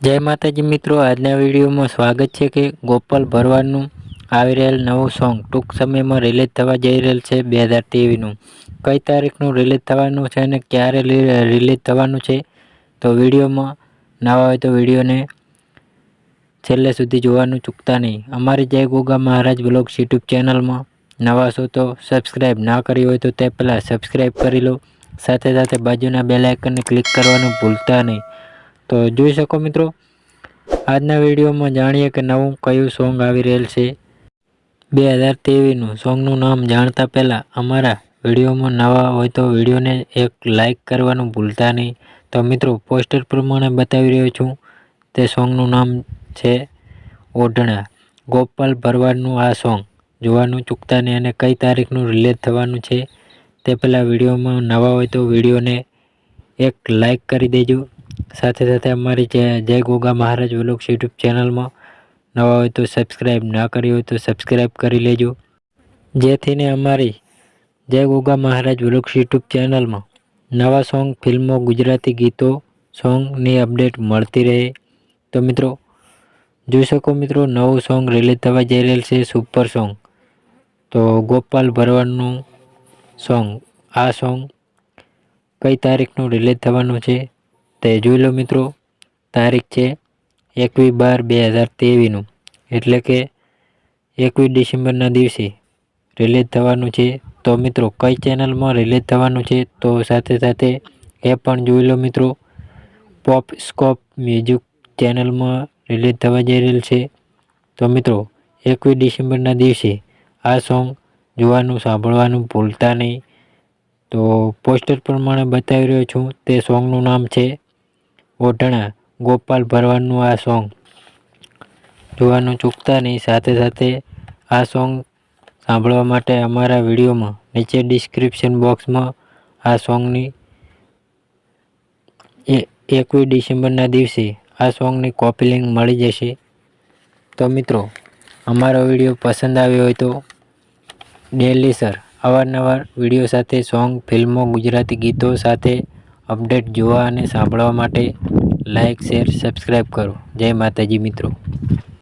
જય માતાજી મિત્રો, આજના વિડીયોમાં સ્વાગત છે કે ગોપાલ ભરવાડનું આવી રહેલ નવું સોંગ ટૂંક સમયમાં રિલીઝ થવા જઈ રહેલ છે બે હજાર તેવીસનું કઈ તારીખનું રિલીઝ થવાનું છે અને ક્યારે રિલીઝ થવાનું છે? તો વિડીયોમાં નવા હોય તો વિડીયોને છેલ્લે સુધી જોવાનું ચૂકતા નહીં. અમારી જય ગોગા મહારાજ બ્લોગ્સ યુટ્યુબ ચેનલમાં નવા છો તો સબસ્ક્રાઈબ ના કરી હોય તો તે પહેલાં સબસ્ક્રાઈબ કરી લો. સાથે સાથે બાજુના બેલાઇકનને ક્લિક કરવાનું ભૂલતા નહીં. તો જોઈ શકો મિત્રો, આજના વિડીયોમાં જાણીએ કે નવું કયું સોંગ આવી રહેલ છે. બે હજાર તેવીસનું સોંગનું નામ જાણતા પહેલાં અમારા વિડીયોમાં નવા હોય તો વિડીયોને એક લાઈક કરવાનું ભૂલતા નહીં. તો મિત્રો, પોસ્ટર પ્રમાણે બતાવી રહ્યો છું. તે સોંગનું નામ છે ઓઢણા. ગોપાલ ભરવાડનું આ સોંગ જોવાનું ચૂકતા નહીં અને કઈ તારીખનું રિલીઝ થવાનું છે તે પહેલાં વિડીયોમાં નવા હોય તો વિડીયોને એક લાઈક કરી દેજો. સાથે સાથે અમારી જય જય ગોગા મહારાજ વ્લોગ્સ યુટ્યુબ ચેનલમાં નવા હોય તો સબસ્ક્રાઈબ ના કરી હોય તો સબસ્ક્રાઈબ કરી લેજો. જેથીને અમારી જય ગોગા મહારાજ વ્લોગ્સ યુટ્યુબ ચેનલમાં નવા સોંગ ફિલ્મો, ગુજરાતી ગીતો સોંગની અપડેટ મળતી રહે. તો મિત્રો, જોઈ શકો મિત્રો, નવું સોંગ રિલીઝ થવા જઈ રહેલ છે સુપર સોંગ તો ગોપાલ ભરવાડનું સોંગ આ સોંગ કઈ તારીખનું રિલીઝ થવાનું છે? તે જોઈ લો મિત્રો, તારીખ છે એકવીસ બાર બે હજાર તેવીસનું એટલે કે એકવીસ ડિસેમ્બરના દિવસે રિલીઝ થવાનું છે. તો મિત્રો, કઈ ચેનલમાં રિલીઝ થવાનું છે? તો સાથે સાથે એ પણ જોઈ લો મિત્રો પોપ સ્કોપ મ્યુઝિક ચેનલમાં રિલીઝ થવા જઈ રહેલ છે. તો મિત્રો, એકવીસ ડિસેમ્બરના દિવસે આ સોંગ જોવાનું, સાંભળવાનું ભૂલતા નહીં. તો પોસ્ટર પ્રમાણે બતાવી રહ્યો છું. તે સોંગનું નામ છે ઓઢણા, ગોપાલ ભરવાડનું આ સોંગ. જોવાનું ચૂકતા નહીં, સાથે સાથે આ સોંગ સાંભળવા માટે અમારા વિડીયોમાં નીચે ડિસ્ક્રિપ્શન બોક્સમાં આ સોંગની એકવીસ ડિસેમ્બરના દિવસે આ સોંગની કોપી લિંક મળી જશે. તો મિત્રો, અમારો વીડિયો પસંદ આવ્યો હોય તો ડેલી સર, અવારનવાર વીડિયો સાથે સોંગ, ફિલ્મો, ગુજરાતી ગીતો સાથે અપડેટ જોવા અને સાંભળવા માટે લાઇક શેર સબસ્ક્રાઈબ કરો. જય માતાજી મિત્રો.